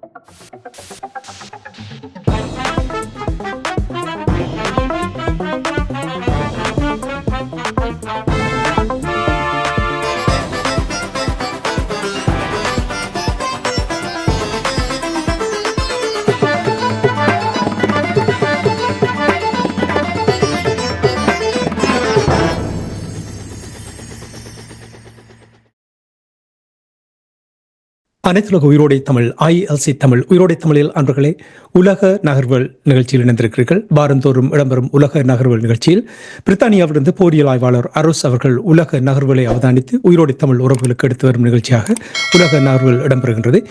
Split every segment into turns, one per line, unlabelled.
Thank you. அனைத்துலக உயிரோடை Tamil ILC Tamil உயிரோடை தமிழில் அன்பர்களே உலக நகர்வுகள் நிகழ்ச்சியில் இணைந்திருக்கிறீர்கள். வாரந்தோறும் இடம்பெறும் உலக நகர்வுகள் நிகழ்ச்சியில் பிரித்தானியாவிலிருந்து போரியல் ஆய்வாளர் அரோஸ் அவர்கள் உலக நகர்வுகளை அவதானித்து உயிரோடை தமிழ் உறவுகளுக்கு எடுத்து வரும் நிகழ்ச்சியாக உலக நகர்வுகள் இடம்பெறுகின்றது.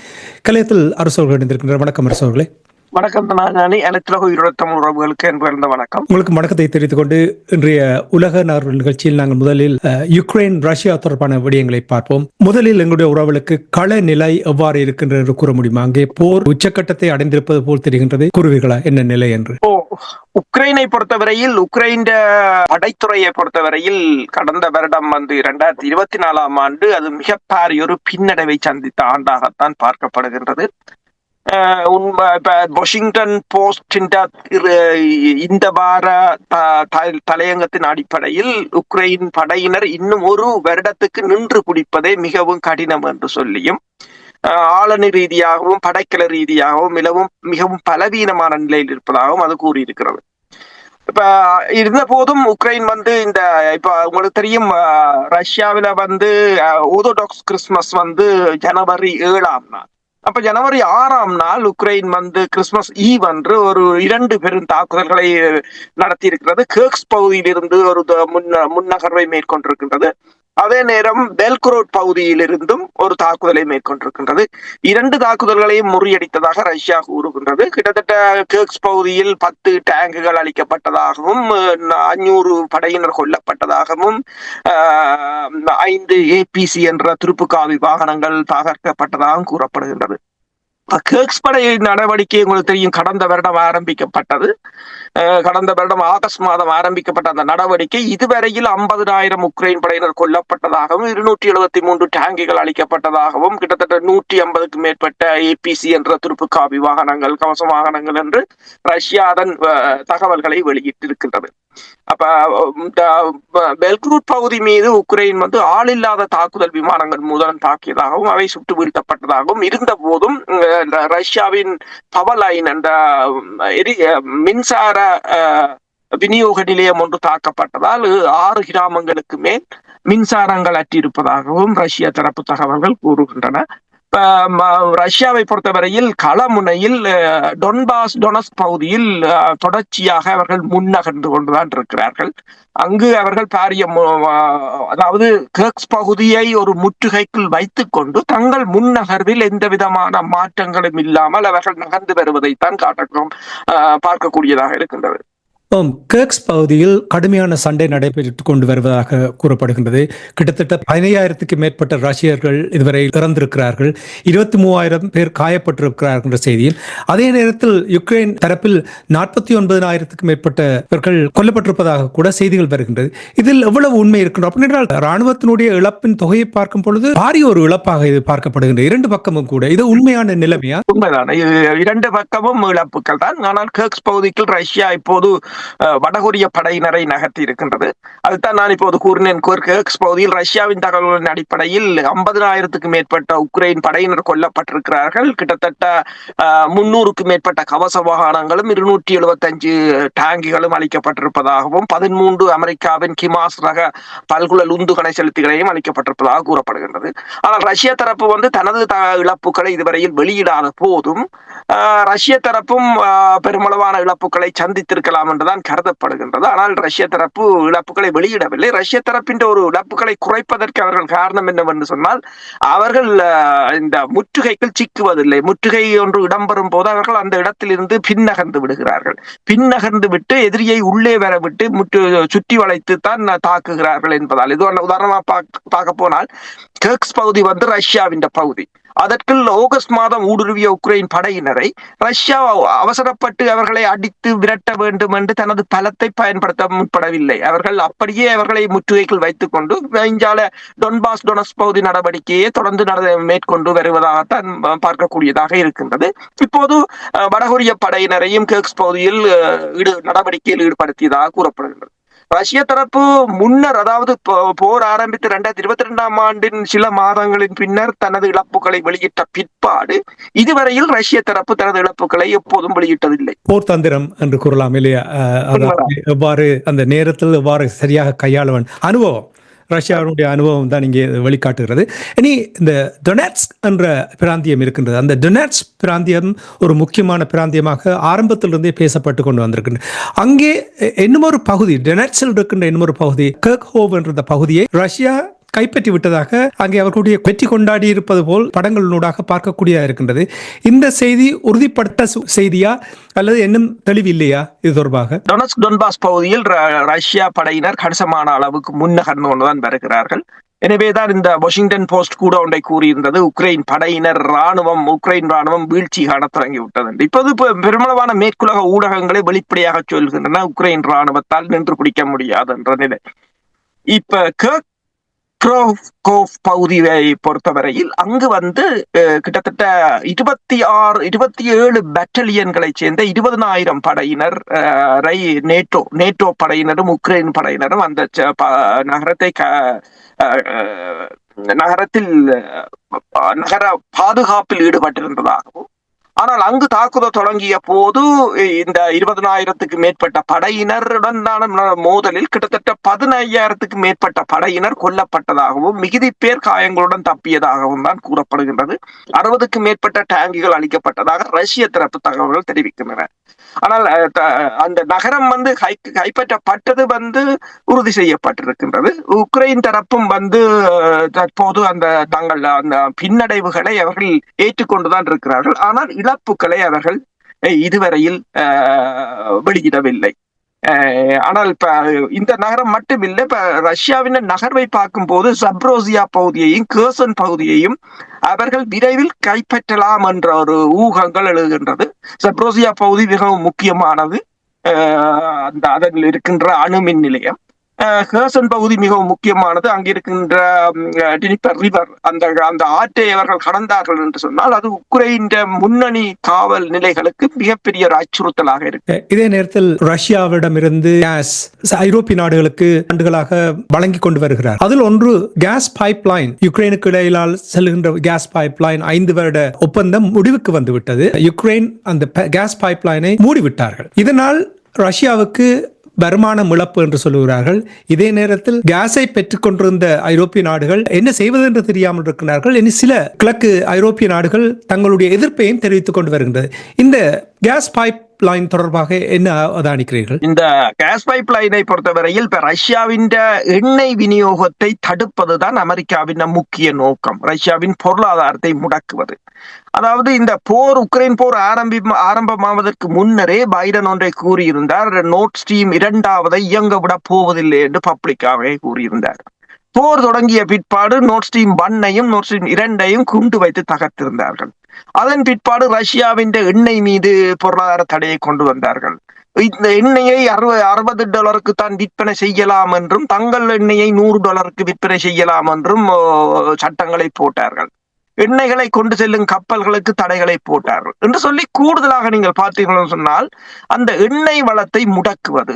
கலையத்தில் அரசு அவர்கள் இணைந்திருக்கின்ற வணக்கம் அரசு அவர்களே.
வணக்கம். நானே அனைத்துலக உயிரோட தமிழ் உறவுகளுக்கு என்பிருந்த வணக்கம்.
உங்களுக்கு வணக்கத்தை தெரிவித்துக் கொண்டு இன்றைய உலக நகர்வு நிகழ்ச்சியில் நாங்கள் முதலில் யுக்ரைன் ரஷ்யா தொடர்பான விடயங்களை பார்ப்போம். முதலில் எங்களுடைய உறவுகளுக்கு கள நிலை எவ்வாறு இருக்கின்றது என்று கூற முடியுமா? அங்கே போர் உச்சக்கட்டத்தை அடைந்திருப்பது போல் தெரிகின்றது. கூறுவீர்களா என்ன நிலை என்று?
உக்ரைனை பொறுத்தவரையில் உக்ரைன் படைத்துறையை பொறுத்தவரையில் கடந்த வருடம் வந்து இரண்டாயிரத்தி இருபத்தி நாலாம் ஆண்டு அது மிக பாரிய ஒரு பின்னடைவை சந்தித்த ஆண்டாகத்தான் பார்க்கப்படுகின்றது. இப்போ வாஷிங்டன் போஸ்ட் இந்த வார த- தலையங்கத்தின் அடிப்படையில் உக்ரைன் படையினர் இன்னும் ஒரு வருடத்துக்கு நின்று பிடிப்பதே மிகவும் கடினம் என்று சொல்லியும் ஆளணி ரீதியாகவும் படைக்கல ரீதியாகவும் மிகவும் மிகவும் பலவீனமான நிலையில் இருப்பதாகவும் அது கூறியிருக்கிறது. இப்ப இருந்த போதும் உக்ரைன் வந்து இந்த இப்ப உங்களுக்கு தெரியும் ரஷ்யாவில வந்து ஓர்த்தோடாக்ஸ் கிறிஸ்துமஸ் வந்து ஜனவரி ஏழாம் நாள். அப்ப ஜனவரி ஆறாம் நாள் உக்ரைன் வந்து கிறிஸ்துமஸ் ஈவ் அன்று ஒரு இரண்டு பெரும் தாக்குதல்களை நடத்தி இருக்கிறது கேக்ஸ் பகுதியிலிருந்து ஒரு முன் முன்ன முன்னகர்வை மேற்கொண்டிருக்கின்றது. அதே நேரம் பெல்குரோட் பகுதியிலிருந்தும் ஒரு தாக்குதலை மேற்கொண்டிருக்கின்றது. இரண்டு தாக்குதல்களையும் முறியடித்ததாக ரஷ்யா கூறுகின்றது. கிட்டத்தட்ட கேக்ஸ் பகுதியில் பத்து டேங்குகள் அளிக்கப்பட்டதாகவும் அஞ்சூறு படையினர் கொல்லப்பட்டதாகவும் ஆஹ், ஐந்து ஏபிசி என்ற துருப்புக்காவி வாகனங்கள் தகர்க்கப்பட்டதாகவும் கூறப்படுகின்றது. கேக்ஸ் படை நடவடிக்கை உங்களுக்கு தெரியும் கடந்த வருடம் ஆரம்பிக்கப்பட்டது. கடந்த வருடம் ஆகஸ்ட் மாதம் ஆரம்பிக்கப்பட்ட அந்த நடவடிக்கை இதுவரையில் ஐம்பதாயிரம் உக்ரைன் படையினர் கொல்லப்பட்டதாகவும் இருநூற்றி எழுபத்தி மூன்று டேங்குகள் அளிக்கப்பட்டதாகவும் கிட்டத்தட்ட நூற்றி ஐம்பதுக்கு மேற்பட்ட ஏபிசி என்ற துருப்புக்காவி வாகனங்கள் கவச வாகனங்கள் என்று ரஷ்யா அதன் தகவல்களை வெளியிட்டிருக்கின்றது. அப்ப பெல்க்ரூட் பகுதி மீது உக்ரைன் வந்து ஆளில்லாத தாக்குதல் விமானங்கள் மூலம் தாக்கியதாகவும் அவை சுட்டு வீழ்த்தப்பட்டதாகவும் இருந்த போதும் ரஷ்யாவின் ரஷ்யாவின் லைன் என்ற எரி மின்சார விநியோக நிலையம் ஒன்று தாக்கப்பட்டதால் ஆறு கிராமங்களுக்கு மேல் மின்சாரங்கள் அற்றிருப்பதாகவும் ரஷ்ய தரப்பு தகவல்கள் கூறுகின்றன. ரஷ்யாவை பொறுத்தவரையில் களமுனையில் அஹ், டொன்பாஸ் டொனஸ் பகுதியில் அஹ், தொடர்ச்சியாக அவர்கள் முன்னகர்ந்து கொண்டுதான் இருக்கிறார்கள். அங்கு அவர்கள் பாரிய அதாவது கேக்ஸ் பகுதியை ஒரு முற்றுகைக்குள் வைத்துக்கொண்டு தங்கள் முன்னகர்வில் எந்த விதமான மாற்றங்களும் இல்லாமல் அவர்கள் நகர்ந்து வருவதைத்தான் காட்டக்கும் பார்க்கக்கூடியதாக இருக்கின்றது.
கேர்க்ஸ் பகுதியில் கடுமையான சண்டை நடைபெற்று கொண்டு வருவதாக கூறப்படுகின்றது. கிட்டத்தட்ட பதினையாயிரத்துக்கு மேற்பட்ட ரஷ்யர்கள் இதுவரை இறந்திருக்கிறார்கள். இருபத்தி மூவாயிரம் பேர் காயப்பட்டிருக்கிறார்கள் என்ற செய்தியில். அதே நேரத்தில் யுக்ரைன் தரப்பில் நாற்பத்தி ஒன்பதாயிரத்துக்கு மேற்பட்டவர்கள் கொல்லப்பட்டிருப்பதாக கூட செய்திகள் வருகின்றது. இதில் எவ்வளவு உண்மை இருக்கின்றோம் அப்படின்றால் ராணுவத்தினுடைய இழப்பின் தொகையை பார்க்கும் பொழுது பாரிய ஒரு இழப்பாக இது பார்க்கப்படுகின்றது. இரண்டு பக்கமும் கூட. இது உண்மையான நிலைமையா?
உண்மைதான். இரண்டு பக்கமும் இழப்புகள் தான். ஆனால் கேர்க்ஸ் பகுதிக்கு ரஷ்யா இப்போது வடகொரிய படையினரை நகர்த்தி இருக்கின்றது. அதுதான் நான் இப்போது கூறினேன் கேர்- பகுதியில் ரஷ்யாவின் தகவல்களின் அடிப்படையில் ஐம்பதினாயிரத்துக்கு மேற்பட்ட உக்ரைன் படையினர் கொல்லப்பட்டிருக்கிறார்கள். கிட்டத்தட்ட அஹ், முன்னூறுக்கு மேற்பட்ட கவச வாகனங்களும் இருநூற்றி எழுபத்தஞ்சு டேங்குகளும் அளிக்கப்பட்டிருப்பதாகவும் பதிமூன்று அமெரிக்காவின் கிமாஸ் ரக பல்குழல் உந்துகணை செலுத்திகளையும் அளிக்கப்பட்டிருப்பதாக கூறப்படுகின்றது. ஆனால் ரஷ்ய தரப்பு வந்து தனது இழப்புகளை இதுவரையில் வெளியிடாத போதும் ரஷ்ய தரப்பும் பெருமளவான இழப்புகளை சந்தித்திருக்கலாம் என்றுதான் கருதப்படுகின்றது. ஆனால் ரஷ்ய தரப்பு இழப்புகளை வெளியிடவில்லை. ரஷ்ய தரப்பின் ஒரு இழப்புகளை குறைப்பதற்கு அவர்கள் காரணம் என்னவென்று சொன்னால் அவர்கள் இந்த முற்றுகைக்குள் சிக்குவதில்லை. முற்றுகை ஒன்று இடம்பெறும் போது அவர்கள் அந்த இடத்திலிருந்து பின்னகர்ந்து விடுகிறார்கள். பின்னகர்ந்து விட்டு எதிரியை உள்ளே வரவிட்டு முற்று சுற்றி வளைத்து தான் தாக்குகிறார்கள் என்பதால். இது ஒண்ணு உதாரணமா பார்க்க போனால் கர்க்ஸ் பகுதி வந்து ரஷ்யாவின் பகுதி. அதற்குள் ஆகஸ்ட் மாதம் ஊடுருவிய உக்ரைன் படையினரை ரஷ்யா அவசரப்பட்டு அவர்களை அடித்து விரட்ட வேண்டும் என்று தனது பலத்தை பயன்படுத்த முற்படவில்லை. அவர்கள் அப்படியே அவர்களை முற்றுகைக்குள் வைத்துக் கொண்டு இஞ்சால டொன்பாஸ் டொனஸ் பகுதி நடவடிக்கையை தொடர்ந்து நட- மேற்கொண்டு வருவதாகத்தான் பார்க்கக்கூடியதாக இருக்கின்றது. இப்போது வடகொரிய படையினரையும் கேக்ஸ் பகுதியில் ஈடு நடவடிக்கையில் ஈடுபடுத்தியதாக கூறப்படுகின்றது. ரஷ்ய தரப்பு முன்னர் அதாவது போர் ஆரம்பித்து இரண்டாயிரத்தி இருபத்தி ரெண்டாம் ஆண்டின் சில மாதங்களின் பின்னர் தனது இழப்புகளை வெளியிட்ட பிற்பாடு இதுவரையில் ரஷ்ய தரப்பு தனது இழப்புகளை எப்போதும் வெளியிட்டதில்லை.
போர் தந்திரம் என்று கூறலாம் இல்லையா? எவ்வாறு அந்த நேரத்தில் எவ்வாறு சரியாக கையாளவன்? அனுபவம். ரஷ்யாவினுடைய அனுபவம் தான் இங்கே வெளிக்காட்டுகிறது இனி இந்த டொனாட்ஸ் என்ற பிராந்தியம் இருக்கின்றது. அந்த டொனாட்ஸ் பிராந்தியம் ஒரு முக்கியமான பிராந்தியமாக ஆரம்பத்திலிருந்தே பேசப்பட்டு கொண்டு வந்திருக்கின்றது அங்கே இன்னும் ஒரு பகுதி டொனாட்ஸில் இருக்கின்ற இன்னும் ஒரு பகுதி கர்க்ஹோவ் என்ற பகுதியை ரஷ்யா கைப்பற்றி விட்டதாக அங்கே அவர்களுடைய வெற்றி கொண்டாடி இருப்பது போல் படங்களினூடாக பார்க்கக்கூடியதாக இருக்கின்றது. இந்த செய்தி உறுதிப்படுத்த செய்தியா? அல்லது இன்னும் தெளிவு இல்லையா இது தொடர்பாக?
டொனஸ்க் டொன்பாஸ் பகுதியில் ரஷ்யா படையினர் கணிசமான அளவுக்கு முன்னகர்ந்து கொண்டுதான் வருகிறார்கள். எனவேதான் இந்த வாஷிங்டன் போஸ்ட் கூட ஒன்றை கூறியிருந்தது. உக்ரைன் படையினர் ராணுவம் உக்ரைன் ராணுவம் வீழ்ச்சி காண தொடங்கி விட்டது என்று. இப்போது பெருமளவான மேற்குலக ஊடகங்களை வெளிப்படையாக சொல்கின்றன. உக்ரைன் ராணுவத்தால் நின்று பிடிக்க முடியாது என்ற நிலை. இப்ப கேக் க்ரோவ்கோவ் பகுதியை பொறுத்தவரையில் அங்கு வந்து கிட்டத்தட்ட இருபத்தி ஆறு இருபத்தி ஏழு பெட்டலியன்களைச் சேர்ந்த இருபதனாயிரம் படையினர் அஹ், ரை நேட்டோ நேட்டோ படையினரும் உக்ரைன் படையினரும் அந்த ப- நகரத்தை க- நகரத்தில் நகர பாதுகாப்பில் ஈடுபட்டிருந்ததாகவும் ஆனால் அங்கு தாக்குதல் தொடங்கிய போது இந்த இருபதனாயிரத்துக்கு மேற்பட்ட படையினருடனான மோதலில் கிட்டத்தட்ட பதினையாயிரத்துக்கு மேற்பட்ட படையினர் கொல்லப்பட்டதாகவும் மிகுதி பேர் காயங்களுடன் தப்பியதாகவும் தான் கூறப்படுகின்றது. அறுபதுக்கு மேற்பட்ட டேங்குகள் அளிக்கப்பட்டதாக ரஷ்ய தரப்பு தகவல்கள் தெரிவிக்கின்றன. ஆனால் அந்த நகரம் வந்து கைப்பற்றப்பட்டது வந்து உறுதி செய்யப்பட்டிருக்கின்றது. உக்ரைன் தரப்பும் வந்து அஹ், தற்போது அந்த தங்கள் அந்த பின்னடைவுகளை அவர்கள் ஏற்றுக்கொண்டுதான் இருக்கிறார்கள். ஆனால் இழப்புகளை அவர்கள் இதுவரையில் அஹ், வெளியிடவில்லை. ஆனால் இப்ப இந்த நகரம் மட்டுமில்லை. இப்ப ரஷ்யாவின் நகர்வை பார்க்கும்போது சப்ரோசியா பகுதியையும் கேர்சன் பகுதியையும் அவர்கள் விரைவில் கைப்பற்றலாம் என்ற ஒரு ஊகங்கள் எழுகின்றது. சப்ரோசியா பகுதி மிகவும் முக்கியமானது. அந்த அதில் இருக்கின்ற அணுமின் நிலையம். ஹேர்சன் பகுதி மிகவும் முக்கியமானது. அங்கே இருக்கின்ற டினிப்பர் ரிவர் அந்த அந்த ஆற்றை அவர்கள் கடந்தார்கள் என்று சொன்னால் அது உக்ரைன் முன்னணி காவல் நிலைகளுக்கு மிகப்பெரிய ஒரு அச்சுறுத்தலாக இருக்கு.
இதே நேரத்தில் ரஷ்யாவிடமிருந்து கேஸ் ஐரோப்பிய நாடுகளுக்கு ஆண்டுகளாக வழங்கி கொண்டு வருகிறார். அதில் ஒன்று கேஸ் பைப் லைன் யுக்ரைனுக்கு இடையிலால் செல்கின்ற கேஸ் பைப் லைன் ஐந்து வருட ஒப்பந்தம் முடிவுக்கு வந்துவிட்டது. யுக்ரைன் அந்த கேஸ் பைப் லைனை மூடிவிட்டார்கள். இதனால் ரஷ்யாவுக்கு வருமானம் இழப்பு என்று சொல்லுகிறார்கள். இதே நேரத்தில் கேஸை பெற்றுக் கொண்டிருந்த ஐரோப்பிய நாடுகள் என்ன செய்வது என்று தெரியாமல் இருக்கிறார்கள். இனி சில கிழக்கு ஐரோப்பிய நாடுகள் தங்களுடைய எதிர்ப்பையும் தெரிவித்துக் கொண்டு வருகின்றது இந்த கேஸ் பைப் லைன் தொடர்பாக என்ன அவதானிக்கிறீர்கள்
இந்த கேஸ் பைப் லைனை பொறுத்தவரையில் இப்ப ரஷ்யாவின் எண்ணெய் விநியோகத்தை தடுப்பதுதான் அமெரிக்காவின் முக்கிய நோக்கம். ரஷ்யாவின் பொருளாதாரத்தை முடக்குவது. அதாவது இந்த போர் உக்ரைன் போர் ஆரம்பி ஆரம்பமாவதற்கு முன்னரே பைடன் ஒன்றை கூறியிருந்தார். நோட் ஸ்ட்ரீம் இரண்டாவதை இயங்க விட போவதில்லை என்று பப்ளிக்காகவே கூறியிருந்தார். போர் தொடங்கிய பிற்பாடு நோட் ஸ்ட்ரீம் ஒன்னையும் நோட் ஸ்ட்ரீம் இரண்டையும் குண்டு வைத்து தகர்த்திருந்தார்கள். அதன் பிற்பாடு ரஷ்யாவின் எண்ணெய் மீது பொருளாதார தடையை கொண்டு வந்தார்கள். இந்த எண்ணெயை அறுபது அறுபது டாலருக்கு தான் விற்பனை செய்யலாம் என்றும் தங்கள் எண்ணெயை நூறு டாலருக்கு விற்பனை செய்யலாம் என்றும் சட்டங்களை போட்டார்கள். எண்ணெய்களை கொண்டு செல்லும் கப்பல்களுக்கு தடைகளை போட்டார்கள் என்று சொல்லி கூடுதலாக நீங்கள் பார்த்தீங்கன்னு சொன்னால் அந்த எண்ணெய் வளத்தை முடக்குவது.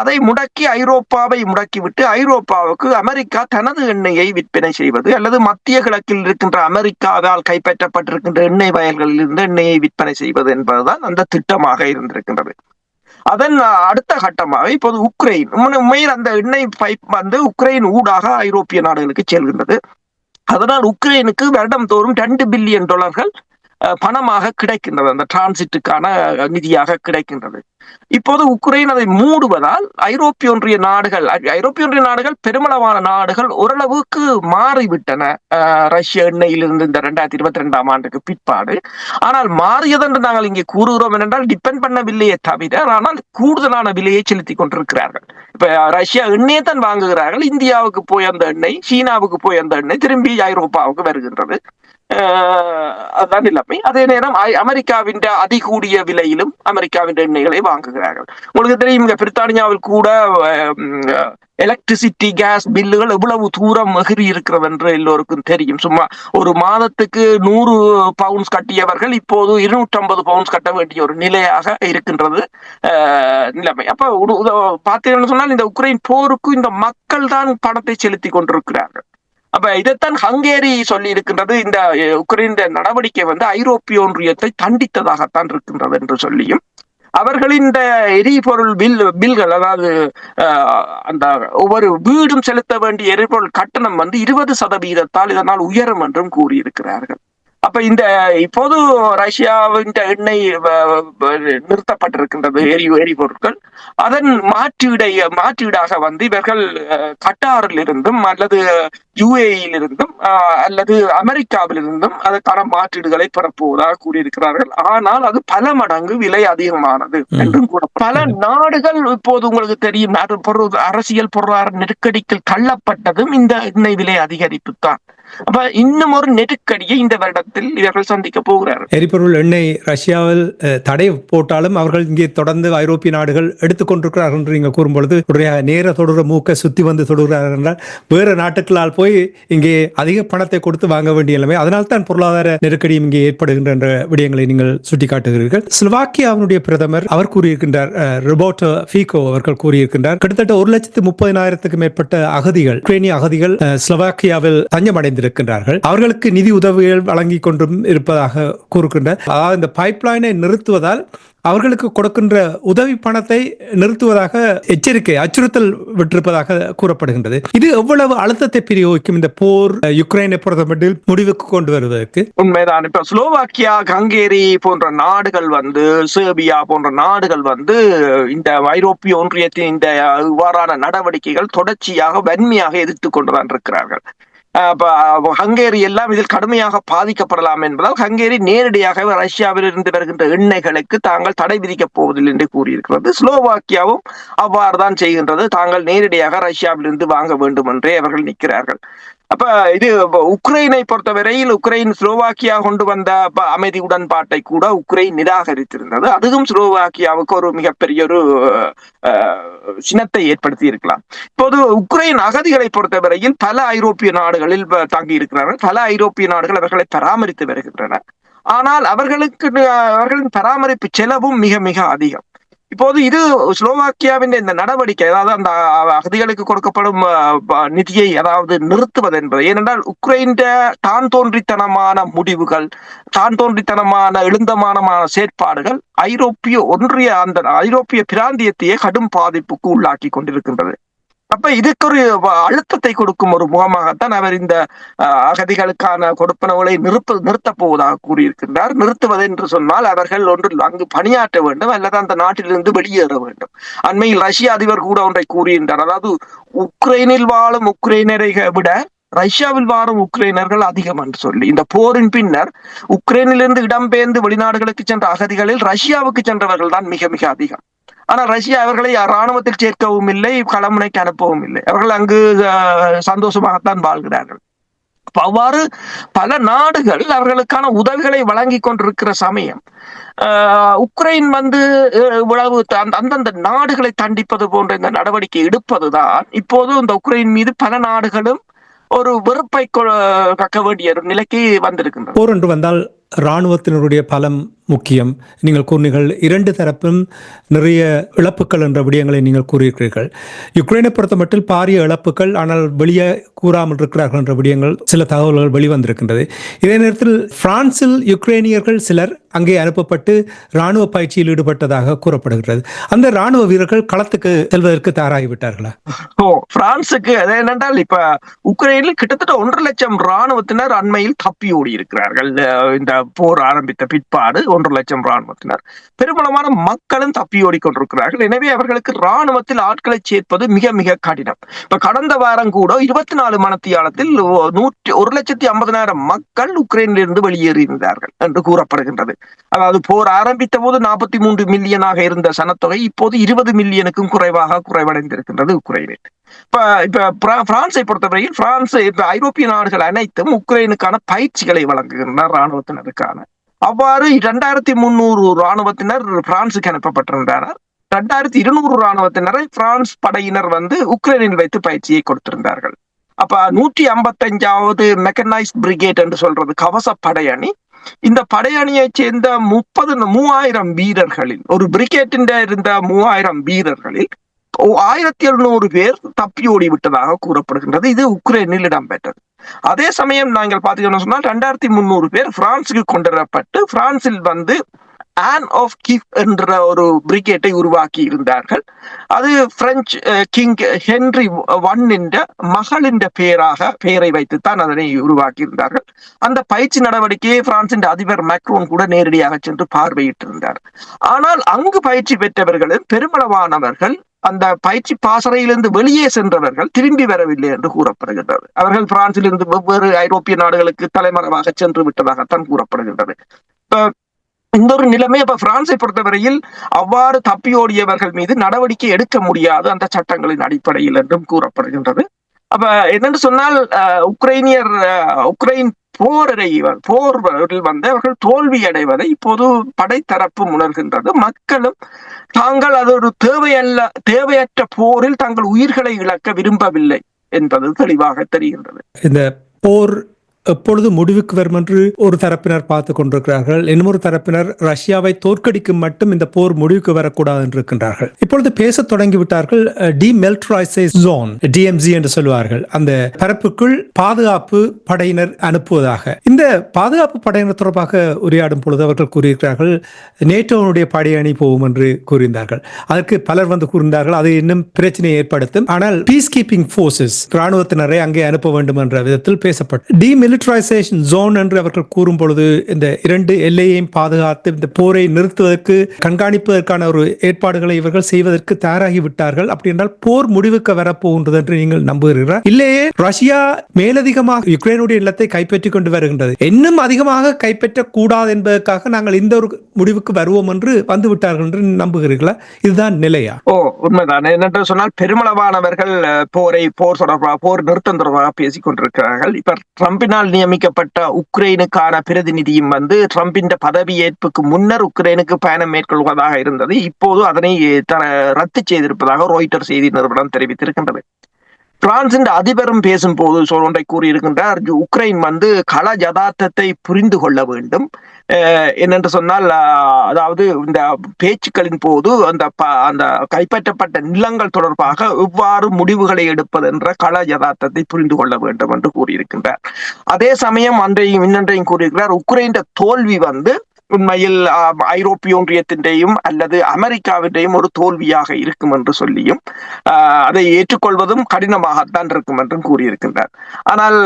அதை முடக்கி ஐரோப்பாவை முடக்கிவிட்டு ஐரோப்பாவுக்கு அமெரிக்கா தனது எண்ணெயை விற்பனை செய்வது அல்லது மத்திய கிழக்கில் இருக்கின்ற அமெரிக்காவால் கைப்பற்றப்பட்டிருக்கின்ற எண்ணெய் வயல்களில் இருந்து எண்ணெயை விற்பனை செய்வது என்பதுதான் அந்த திட்டமாக இருந்திருக்கின்றது. அதன் அடுத்த கட்டமாக இப்போது உக்ரைன் உண்மையில் அந்த எண்ணெய் பைப் வந்து உக்ரைன் ஊடாக ஐரோப்பிய நாடுகளுக்கு செல்கின்றது. அதனால் உக்ரைனுக்கு வருடம் தோறும் ரெண்டு பில்லியன் டாலர்கள் பணமாக கிடைக்கின்றது அந்த டிரான்சிட்டுக்கான நிதியாக கிடைக்கின்றது. இப்போது உக்ரைன் அதை மூடுவதால் ஐரோப்பிய ஒன்றிய நாடுகள் ஐரோப்பிய ஒன்றிய நாடுகள் பெருமளவான நாடுகள் ஓரளவுக்கு மாறிவிட்டன. அஹ், ரஷ்ய எண்ணெயிலிருந்து இந்த ரெண்டாயிரத்தி இருபத்தி ரெண்டாம் ஆண்டுக்கு பிற்பாடு. ஆனால் மாறியதென்று நாங்கள் இங்கே கூறுகிறோம் என்றால் டிபெண்ட் பண்ணவில்லையே தவிர ஆனால் கூடுதலான விலையை செலுத்தி கொண்டிருக்கிறார்கள். இப்ப ரஷ்யா எண்ணெயை தான் வாங்குகிறார்கள். இந்தியாவுக்கு போய் அந்த எண்ணெய் சீனாவுக்கு போய் அந்த எண்ணெய் திரும்பி ஐரோப்பாவுக்கு வருகின்றது. அதுதான் நிலைமை அதே நேரம் அமெரிக்காவின் அதிகூடிய விலையிலும் அமெரிக்காவின் எண்ணெய்களை வாங்குகிறார்கள். உங்களுக்கு தெரியும் இங்க பிரித்தானியாவில் கூட எலக்ட்ரிசிட்டி கேஸ் பில்லுகள் எவ்வளவு தூரம் மகிரி இருக்கிறது என்று எல்லோருக்கும் தெரியும். சும்மா ஒரு மாதத்துக்கு நூறு பவுண்ட்ஸ் கட்டியவர்கள் இப்போது இருநூற்றி ஐம்பது பவுண்ட்ஸ் கட்ட வேண்டிய ஒரு நிலையாக இருக்கின்றது நிலைமை. அப்ப பார்த்தீங்கன்னு சொன்னால் இந்த உக்ரைன் போருக்கு இந்த மக்கள் தான் பணத்தை செலுத்தி கொண்டிருக்கிறார்கள். அப்ப இதைத்தான் ஹங்கேரி சொல்லி இருக்கின்றது இந்த உக்ரைன் நடவடிக்கை வந்து ஐரோப்பிய ஒன்றியத்தை தண்டித்ததாகத்தான் இருக்கின்றது என்று சொல்லியும் அவர்களின் இந்த எரிபொருள் பில் பில்கள் அதாவது அந்த ஒவ்வொரு வீடும் செலுத்த வேண்டிய எரிபொருள் கட்டணம் வந்து இருபது சதவீதத்தால் இதனால் உயரும் என்றும் கூறியிருக்கிறார்கள். அப்ப இந்த இப்போது ரஷ்யாவின் எண்ணெய் வ- நிறுத்தப்பட்டிருக்கின்றது எரி எரிபொருட்கள். அதன் மாற்றீடை மாற்றீடாக வந்து இவர்கள் கட்டாரில் இருந்தும் அல்லது யுஏஇல் இருந்தும் அஹ், அல்லது அமெரிக்காவில் இருந்தும் அதற்கான மாற்றீடுகளை பெறப்போவதாக கூறியிருக்கிறார்கள். ஆனால் அது பல மடங்கு விலை அதிகமானது. என்றும் கூட. பல நாடுகள் இப்போது உங்களுக்கு தெரியும் அரசியல் பொருளாதார நெருக்கடிக்கு தள்ளப்பட்டதும் இந்த எண்ணெய் விலை அதிகரிப்பு தான் அப்ப இன்னும் ஒரு நெருக்கடியை இந்த வருடத்தில் இவர்கள் சந்திக்க போகிறார்கள்.
எரிபொருள் எண்ணெய் ரஷ்யாவில் தடை போட்டாலும் அவர்கள் இங்கே தொடர்ந்து ஐரோப்பிய நாடுகள் எடுத்துக்கொண்டிருக்கிறார்கள் என்று நீங்கள் கூறும்பொழுது நேர தொடர மூக்க சுத்தி வந்து தொடுகிறார்கள் என்றால் வேறு நாட்டுக்களால் போய் இங்கே அதிக பணத்தை கொடுத்து வாங்க வேண்டிய நிலைமை அதனால் தான் பொருளாதார நெருக்கடியும் இங்கே ஏற்படுகின்ற விடயங்களை நீங்கள் சுட்டிக்காட்டுகிறீர்கள். ஸ்லோவாக்கியாவினுடைய பிரதமர் அவர் கூறியிருக்கின்றார் ரிபோட்டோ ஃபீகோ அவர்கள் கூறியிருக்கின்றார் கிட்டத்தட்ட ஒரு லட்சத்து முப்பதினாயிரத்துக்கு மேற்பட்ட அகதிகள் உக்ரைனிய அகதிகள் ஸ்லோவாக்கியாவில் தஞ்சமடைந்திருக்கின்றார்கள். அவர்களுக்கு நிதி உதவிகள் வழங்கி கொண்டும் இருப்பதாக கூறுகின்றார். அதாவது இந்த பைப்லைனை நிறுத்துவதால் அவர்களுக்கு கொடுக்கின்ற உதவி பணத்தை நிறுத்துவதாக எச்சரிக்கை அச்சுறுத்தல் விட்டிருப்பதாக கூறப்படுகின்றது. இது எவ்வளவு அழுத்தத்தை பிரயோகிக்கும் இந்த போர் யுக்ரைனை பொறுத்தமட்டில் முடிவுக்கு கொண்டு வருவதற்கு?
உண்மைதான். இப்ப ஸ்லோவாக்கியா ஹங்கேரி போன்ற நாடுகள் வந்து சேர்பியா போன்ற நாடுகள் வந்து இந்த ஐரோப்பிய ஒன்றியத்தின் இந்த இவ்வாறான நடவடிக்கைகள் தொடர்ச்சியாக வன்மையாக எதிர்த்து கொண்டுதான் இருக்கிறார்கள். ஹங்கேரி எல்லாம் இதில் கடுமையாக பாதிக்கப்படலாம் என்பதால் ஹங்கேரி நேரடியாக ரஷ்யாவில் இருந்து வருகின்ற எண்ணெய்களுக்கு தாங்கள் தடை விதிக்கப் போவதில்லை என்று கூறியிருக்கிறது. ஸ்லோவாக்கியாவும் அவ்வாறு தான் செய்கின்றது. தாங்கள் நேரடியாக ரஷ்யாவிலிருந்து வாங்க வேண்டும் என்றே அவர்கள் நிற்கிறார்கள். அப்ப இது உக்ரைனை பொறுத்தவரையில் உக்ரைன் ஸ்லோவாக்கியா கொண்டு வந்த அமைதி உடன்பாட்டை கூட உக்ரைன் நிராகரித்திருந்தது. அதுவும் ஸ்லோவாக்கியாவுக்கு ஒரு மிகப்பெரிய ஒரு சினத்தை ஏற்படுத்தி இருக்கலாம். இப்போது உக்ரைன் அகதிகளை பொறுத்தவரையில் பல ஐரோப்பிய நாடுகளில் தங்கி இருக்கிறார்கள். பல ஐரோப்பிய நாடுகள் அவர்களை பராமரித்து வருகின்றன. ஆனால் அவர்களுக்கு அவர்களின் பராமரிப்பு செலவும் மிக மிக அதிகம். இப்போது இது ஸ்லோவாக்கியாவின் இந்த நடவடிக்கை அதாவது அந்த அகதிகளுக்கு கொடுக்கப்படும் அஹ், நிதியை அதாவது நிறுத்துவது என்பது. ஏனென்றால் உக்ரைன் தான் தோன்றித்தனமான முடிவுகள் தான் தோன்றித்தனமான எழுந்தமானமான செயற்பாடுகள் ஐரோப்பிய ஒன்றிய அந்த ஐரோப்பிய பிராந்தியத்தையே கடும் பாதிப்புக்கு உள்ளாக்கி கொண்டிருக்கின்றது. அப்ப இதுக்கு ஒரு அழுத்தத்தை கொடுக்கும் ஒரு முகமாகத்தான் அவர் இந்த அகதிகளுக்கான கொடுப்பனவுகளை நிறுத்த நிறுத்தப் போவதாக கூறியிருக்கின்றார். நிறுத்துவது என்று சொன்னால் அவர்கள் ஒன்று அங்கு பணியாற்ற வேண்டும் அல்லது அந்த நாட்டிலிருந்து வெளியேற வேண்டும். அண்மையில் ரஷ்ய அதிபர் கூட ஒன்றை கூறுகின்றார் அதாவது உக்ரைனில் வாழும் உக்ரைனரை விட ரஷ்யாவில் வாழும் உக்ரைனர்கள் அதிகம் என்று சொல்லி. இந்த போரின் பின்னர் உக்ரைனிலிருந்து இடம்பெயர்ந்து வெளிநாடுகளுக்கு சென்ற அகதிகளில் ரஷ்யாவுக்கு சென்றவர்கள் தான் மிக மிக அதிகம். ஆனால் ரஷ்யா அவர்களை இராணுவத்தில் சேர்க்கவும் இல்லை களமுனைக்கு அனுப்பவும் இல்லை. அவர்கள் அங்கு சந்தோஷமாகத்தான் வாழ்கிறார்கள். அவ்வாறு பல நாடுகள் அவர்களுக்கான உதவிகளை வழங்கி கொண்டிருக்கிற சமயம் ஆஹ், உக்ரைன் வந்து அஹ், இவ்வளவு அந்தந்த நாடுகளை தண்டிப்பது போன்ற இந்த நடவடிக்கை எடுப்பதுதான் இப்போது இந்த உக்ரைன் மீது பல நாடுகளும் ஒரு வெறுப்பை கொ- கக்க வேண்டிய ஒரு நிலைக்கு வந்திருக்கின்றன.
போர் என்று வந்தால் இராணுவத்தினருடைய பலம் முக்கியம். நீங்கள் கூறினீர்கள் இரண்டு தரப்பும் நிறைய இழப்புகள் என்ற விடயங்களை நீங்கள் கூறியிருக்கிறீர்கள். யுக்ரைனை பொறுத்த மட்டும் பாரிய இழப்புகள் ஆனால் வெளியே கூறாமல் இருக்கிறார்கள் என்ற விடயங்கள் சில தகவல்கள் வெளிவந்திருக்கின்றது. இதே நேரத்தில் பிரான்சில் யுக்ரைனியர்கள் சிலர் அங்கே அனுப்பப்பட்டு ராணுவ பயிற்சியில் ஈடுபட்டதாக கூறப்படுகிறது. அந்த ராணுவ வீரர்கள் களத்துக்கு செல்வதற்கு தயாராகிவிட்டார்களா?
ஓ பிரான்சுக்கு அது என்னென்றால் இப்ப உக்ரைனில் கிட்டத்தட்ட ஒன்றரை லட்சம் ராணுவத்தினர் அண்மையில் தப்பி ஓடி இருக்கிறார்கள் இந்த போர் ஆரம்பித்த பிற்பாடு ஒன்று லட்சம் ராணுவத்தினர் பெருமளவான மக்களும் தப்பியோடி கொண்டிருக்கிறார்கள் எனவே அவர்களுக்கு ராணுவத்தில் ஆட்களை சேர்ப்பது மிக மிக கடினம். இப்ப கடந்த வாரம் கூட இருபத்தி நாலு மணத்தியாலத்தில் நூற்றி ஒரு லட்சத்தி ஐம்பதனாயிரம் மக்கள் உக்ரைனிலிருந்து வெளியேறியிருந்தார்கள் என்று கூறப்படுகின்றது. அதாவது போர் ஆரம்பித்த போது நாற்பத்தி மூன்று மில்லியனாக இருந்த சனத்தொகை இப்போது இருபது மில்லியனுக்கும் குறைவாக குறைவடைந்திருக்கின்றது உக்ரைனில். இப்ப இப்ப பிரான்சை பொறுத்தவரையில் பிரான்ஸ் இப்ப ஐரோப்பிய நாடுகள் அனைத்தும் உக்ரைனுக்கான பயிற்சிகளை வழங்குகின்றன ராணுவத்தினருக்கான அவ்வாறு இரண்டாயிரத்தி முன்னூறு ராணுவத்தினர் பிரான்சுக்கு அனுப்பப்பட்டிருந்தனர் ரெண்டாயிரத்தி இருநூறு ராணுவத்தினரை பிரான்ஸ் படையினர் வந்து உக்ரைனில் வைத்து பயிற்சியை கொடுத்திருந்தார்கள். அப்ப நூற்றி ஐம்பத்தஞ்சாவது மெக்கனைஸ்ட் பிரிகேட் என்று சொல்றது கவச படையணி இந்த படையணியைச் சேர்ந்த முப்பது மூவாயிரம் வீரர்களில் ஒரு பிரிகேட்டின் இருந்த மூவாயிரம் வீரர்களில் ஆயிரத்தி எழுநூறு பேர் தப்பியோடி விட்டதாக கூறப்படுகின்றது. இது உக்ரைனில் இடம்பெற்றது. அதே சமயம் நாங்கள் பார்த்தீங்கன்னா சொன்னால் ரெண்டாயிரத்தி முந்நூறு பேர் பிரான்ஸுக்கு கொண்டு வரப்பட்டு பிரான்சில் வந்து ஆன் ஆஃப் கிஃப் என்ற ஒரு பிரிகேட்டை உருவாக்கி இருந்தார்கள் அது பிரெஞ்சு கிங் ஹென்றி ஒன் என்ற மகளின் பெயராக பெயரை வைத்துத்தான் அதனை உருவாக்கி இருந்தார்கள் அந்த பயிற்சி நடவடிக்கையை பிரான்சின் அதிபர் மேக்ரோன் கூட நேரடியாக சென்று பார்வையிட்டிருந்தார். ஆனால் அங்கு பயிற்சி பெற்றவர்களும் பெருமளவானவர்கள் அந்த பயிற்சி பாசறையிலிருந்து வெளியே சென்றவர்கள் திரும்பி வரவில்லை என்று கூறப்படுகின்றது. அவர்கள் பிரான்சிலிருந்து வெவ்வேறு ஐரோப்பிய நாடுகளுக்கு தலைமறைவாக சென்று விட்டதாகத்தான் கூறப்படுகின்றது. இப்ப இந்த ஒரு நிலைமை அப்ப பிரான்சை பொறுத்தவரையில் அவ்வாறு தப்பியோடியவர்கள் மீது நடவடிக்கை எடுக்க முடியாது அந்த சட்டங்களின் அடிப்படையில் என்றும் கூறப்படுகின்றது. அப்ப என்னென்று சொன்னால் அஹ், உக்ரைனியர் அஹ், உக்ரைன் போரரை போர் வந்து அவர்கள் தோல்வி அடைவதை இப்போது படைத்தரப்பு உணர்கின்றது. மக்களும் தாங்கள் அது ஒரு தேவையல்ல தேவையற்ற போரில் தங்கள் உயிர்களை இழக்க விரும்பவில்லை என்பது தெளிவாக தெரிகின்றது.
இந்த போர் எப்பொழுது முடிவுக்கு வரும் என்று ஒரு தரப்பினர் பார்த்து கொண்டிருக்கிறார்கள். இன்னொரு தரப்பினர் ரஷ்யாவை தோற்கடிக்கும் மட்டும் இந்த போர் முடிவுக்கு வரக்கூடாது என்று இருக்கின்றார்கள் இப்பொழுது பேசத் தொடங்கிவிட்டார்கள் டிமெல்ட்ரைசேஸ் ஜோன் டிஎம்ஜி என்று சொல்வார்கள் அந்த பரப்புக்குள் பாதுகாப்பு படையினர் அனுப்புவதாக. இந்த பாதுகாப்பு படையினர் தொடர்பாக உரையாடும் பொழுது அவர்கள் கூறியிருக்கிறார்கள் நேட்டோனுடைய படையணி போகும் என்று கூறியிருந்தார்கள். அதற்கு பலர் வந்து கூறினார்கள் அது இன்னும் பிரச்சனையை ஏற்படுத்தும். ஆனால் பீஸ் கீப்பிங் போர்சஸ் ராணுவத்தினரை அங்கே அனுப்ப வேண்டும் என்ற விதத்தில் பேசப்பட்டு மிலிட்டரைசேஷன் ஜோன் என்று அவர்கள் கூறும் பொழுது இந்த இரண்டு எல்லையையும் பாதுகாத்து இந்த போரை நிறுத்துவதற்கு கண்காணிப்பதற்கான ஒரு ஏற்பாடுகளை இவர்கள் செய்வதற்கு தயாராகி விட்டார்கள். அப்படி என்றால் போர் முடிவுக்கு வரப்போகின்றது என்று நீங்கள் நம்புகிறீர்கள்? இல்லையே ரஷ்யா மேலதிகமாக யுக்ரைனுடைய நிலத்தை கைப்பற்றிக் கொண்டு வருகின்றது. இன்னும் அதிகமாக கைப்பற்ற கூடாது என்பதற்காக நாங்கள் இந்த ஒரு முடிவுக்கு வருவோம் என்று வந்து விட்டார்கள் என்று நம்புகிறீர்களா? இதுதான் நிலையா?
ஓ உண்மைதான். என்னென்று சொன்னால் பெருமளவானவர்கள் போரை போர் தொடர்பாக போர் நிறுத்தம் தொடர்பாக பேசிக் கொண்டிருக்கிறார்கள் இப்ப ட்ரம்பினால் நியமிக்கப்பட்ட உக்ரைனுக்கான பிரதிநிதியும் வந்து ட்ரம்பின் பதவியேற்புக்கு முன்னர் உக்ரைனுக்கு பயணம் மேற்கொள்வதாக இருந்தது. இப்போது அதனை ரத்து செய்திருப்பதாக ரோய்டர் செய்தி நிறுவனம் தெரிவித்திருக்கின்றது. பிரான்சின் அதிபரும் பேசும்போது சொல் ஒன்றை கூறியிருக்கின்றார். உக்ரைன் வந்து கள ஜதார்த்தத்தை புரிந்து கொள்ள வேண்டும். என்னென்று சொன்னால் அஹ், அதாவது இந்த பேச்சுக்களின் போது அந்த ப- அந்த கைப்பற்றப்பட்ட நிலங்கள் தொடர்பாக எவ்வாறு முடிவுகளை எடுப்பது என்ற கள யதார்த்தத்தை புரிந்து கொள்ள வேண்டும் என்று கூறியிருக்கின்றார். அதே சமயம் அன்றையும் இன்னன்றையும் கூறியிருக்கிறார் உக்ரைன் தோல்வி வந்து உண்மையில் ஆஹ், ஐரோப்பிய ஒன்றியத்தின்றையும் அல்லது அமெரிக்காவின்றையும் ஒரு தோல்வியாக இருக்கும் என்று சொல்லியும் ஆஹ், அதை ஏற்றுக்கொள்வதும் கடினமாகத்தான் இருக்கும் என்றும் கூறியிருக்கின்றார். ஆனால்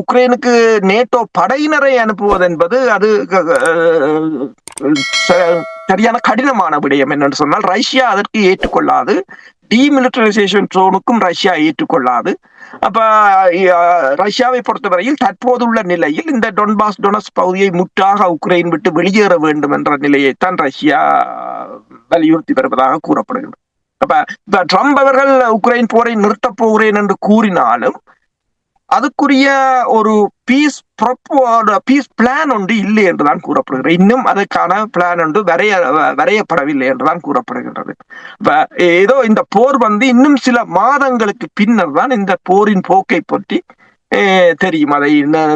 உக்ரைனுக்கு நேட்டோ படையினரை அனுப்புவது என்பது அது ச- சரியான கடினமான விடயம் என்னன்னு சொன்னால் ரஷ்யா அதற்கு ஏற்றுக்கொள்ளாது. டிமிலிட்டரைசேஷன் ட்ரோனுக்கும் ரஷ்யா ஏற்றுக்கொள்ளாது. அப்ப ரஷ்யாவை பொறுத்தவரையில் தற்போதுள்ள நிலையில் இந்த டொன்பாஸ் டொனஸ் பகுதியை முற்றாக உக்ரைன் விட்டு வெளியேற வேண்டும் என்ற நிலையைத்தான் ரஷ்யா வலியுறுத்தி வருவதாக கூறப்படுகிறது. அப்ப இப்ப ட்ரம்ப் அவர்கள் உக்ரைன் போரை நிறுத்தப் போகிறேன் என்று கூறினாலும் அதுக்குரிய ஒரு பீஸ் பீஸ் பிளான் ஒன்று இல்லை என்றுதான் கூறப்படுகிறது. இன்னும் அதுக்கான பிளான் ஒன்று வரைய வரையப்படவில்லை என்றுதான் கூறப்படுகின்றது. ஏதோ இந்த போர் வந்து இன்னும் சில மாதங்களுக்கு பின்னர் தான் இந்த போரின் போக்கை பற்றி தெரியும். அதை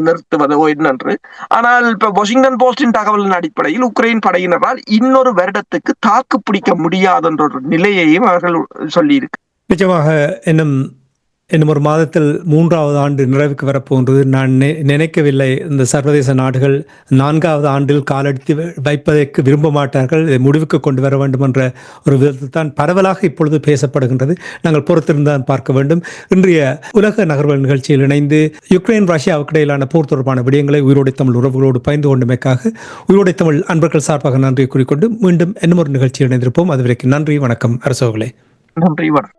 நிறுத்துவதோ என்னென்று. ஆனால் இப்ப வாஷிங்டன் போஸ்டின் தகவலின் அடிப்படையில் உக்ரைன் படையினரால் இன்னொரு வருடத்துக்கு தாக்கு பிடிக்க முடியாதென்ற ஒரு நிலையையும் அவர்கள் சொல்லியிருக்கு
நிச்சயமாக இன்னும் இன்னும் ஒரு மாதத்தில் மூன்றாவது ஆண்டு நிறைவுக்கு வரப்போன்றது நான் நினைக்கவில்லை. இந்த சர்வதேச நாடுகள் நான்காவது ஆண்டில் காலெடுத்து வைப்பதற்கு விரும்ப மாட்டார்கள். இதை முடிவுக்கு கொண்டு வர வேண்டும் என்ற ஒரு விதத்தில் தான் பரவலாக இப்பொழுது பேசப்படுகின்றது. நாங்கள் பொறுத்திருந்தான் பார்க்க வேண்டும். இன்றைய உலக நகர்வல் நிகழ்ச்சியில் இணைந்து யுக்ரைன் ரஷ்யாவுக்கு இடையிலான போர் தொடர்பான விடயங்களை உயிரோடை தமிழ் உறவுகளோடு பகிர்ந்து கொண்டமைக்காக உயிரோடை தமிழ் அன்பர்கள் சார்பாக நன்றி கூறிக்கொண்டு மீண்டும் இன்னும் ஒரு நிகழ்ச்சியில் இணைந்திருப்போம். அதுவரைக்கும் நன்றி வணக்கம் அரசோகளே
நன்றி வணக்கம்.